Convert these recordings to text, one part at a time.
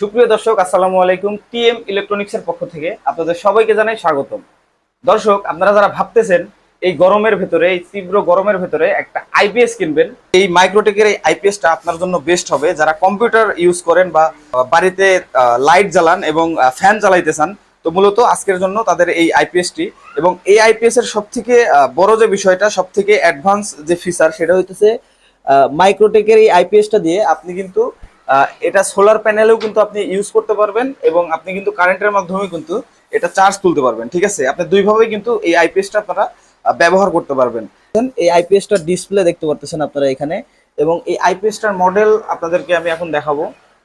সুপ্রিয় দর্শক, আসসালামু আলাইকুম টিএম ইলেকট্রনিক্সের পক্ষ থেকে আপনাদের সবাইকে জানাই স্বাগতম। দর্শক, আপনারা যারা ভাবতেছেন এই গরমের ভেতরে, এই তীব্র গরমের ভেতরে একটা আইপিএস কিনবেন, এই মাইক্রোটেকের এই আইপিএসটা আপনার জন্য বেস্ট হবে। যারা কম্পিউটার ইউজ করেন বা বাড়িতে লাইট জ্বালান এবং ফ্যান চালাইতে চান, তো মূলত আজকের জন্য তাদের এই আইপিএসটি এবং এই আইপিএস এর সব থেকে বড় যে বিষয়টা সব থেকে অ্যাডভান্স যে ফিচার সেটা হইতেছে মাইক্রোটেকের এই আইপিএসটা দিয়ে আপনি কিন্তু এটা সোলার প্যানেলেও কিন্তু আপনি ইউজ করতে পারবেন এবং আপনি কিন্তু কারেন্টের মাধ্যমে কিন্তু এটা চার্জ তুলতে পারবেন, ঠিক আছে? আপনি দুইভাবেই কিন্তু এই আইপিএসটা আপনারা ব্যবহার করতে পারবেন। এই আইপিএসটার ডিসপ্লে দেখতে পারতেছেন আপনারা এখানে এবং এই আইপিএসটার মডেল আপনাদেরকে আমি এখন দেখাবো।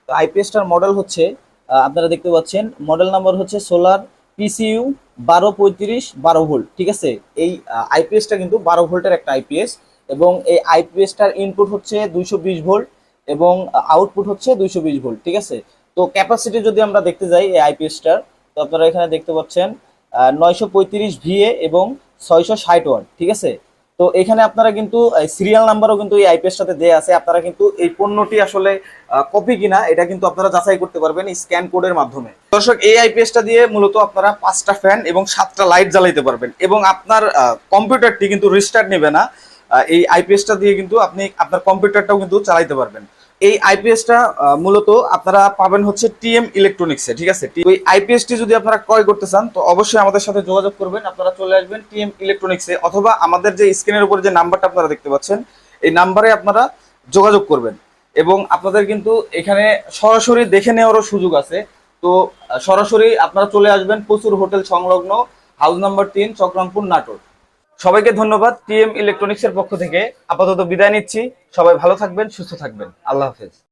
তো আইপিএসটার মডেল হচ্ছে আপনারা দেখতে পাচ্ছেন মডেল নাম্বার হচ্ছে সোলার পিসিইউ বারো পঁয়ত্রিশ বারো ভোল্ট, ঠিক আছে? এই আইপিএসটা কিন্তু বারো ভোল্টের একটা আইপিএস এবং এই আইপিএসটার ইনপুট হচ্ছে দুইশো বিশ ভোল্ট। এবং আউটপুট হচ্ছে দুইশো বিশ ভোল্ট, ঠিক আছে? তো ক্যাপাসিটি যদি আমরা দেখতে যাই, এই আইপিএসটার তো আপনারা এখানে দেখতে পাচ্ছেন নয়শো পঁয়ত্রিশ ভিএ এবং ছয়শো ষাট ওয়াট, ঠিক আছে? তো এখানে আপনারা কিন্তু সিরিয়াল নাম্বারও কিন্তু এই আইপিএসটাতে দেয়া আছে, আপনারা কিন্তু এই পণ্যটি আসলে কপি কিনা, এটা কিন্তু আপনারা যাচাই করতে পারবেন স্ক্যান কোডের মাধ্যমে। দর্শক, এই আইপিএসটা দিয়ে মূলত আপনারা পাঁচটা ফ্যান এবং সাতটা লাইট জ্বালাইতে পারবেন এবং আপনার কম্পিউটারটি কিন্তু রিস্টার্ট নেবে না। এই আইপিএসটা দিয়ে কিন্তু আপনি আপনার কম্পিউটারটাও কিন্তু চালাইতে পারবেন। এই আইপিএসটা মূলত আপনারা পাবেন হচ্ছে টিএম ইলেকট্রনিক্সে ঠিক আছে? ওই আইপিএসটি যদি আপনারা ক্রয় করতে চান, তো অবশ্যই আমাদের সাথে যোগাযোগ করবেন। আপনারা চলে আসবেন টিএম ইলেকট্রনিক্সে অথবা আমাদের যে স্ক্রিনের উপরে যে নাম্বারটা আপনারা দেখতে পাচ্ছেন, এই নাম্বারে আপনারা যোগাযোগ করবেন। এবং আপনাদের কিন্তু এখানে সরাসরি দেখে নেওয়ারও সুযোগ আছে। তো সরাসরি আপনারা চলে আসবেন প্রচুর হোটেল সংলগ্ন, হাউস নাম্বার তিন চক্রামপুর নাটোর। সবাইকে ধন্যবাদ টিএম ইলেকট্রনিক্সের পক্ষ থেকে। আপাতত বিদায় নিচ্ছি। সবাই ভালো থাকবেন, সুস্থ থাকবেন। আল্লাহ হাফেজ।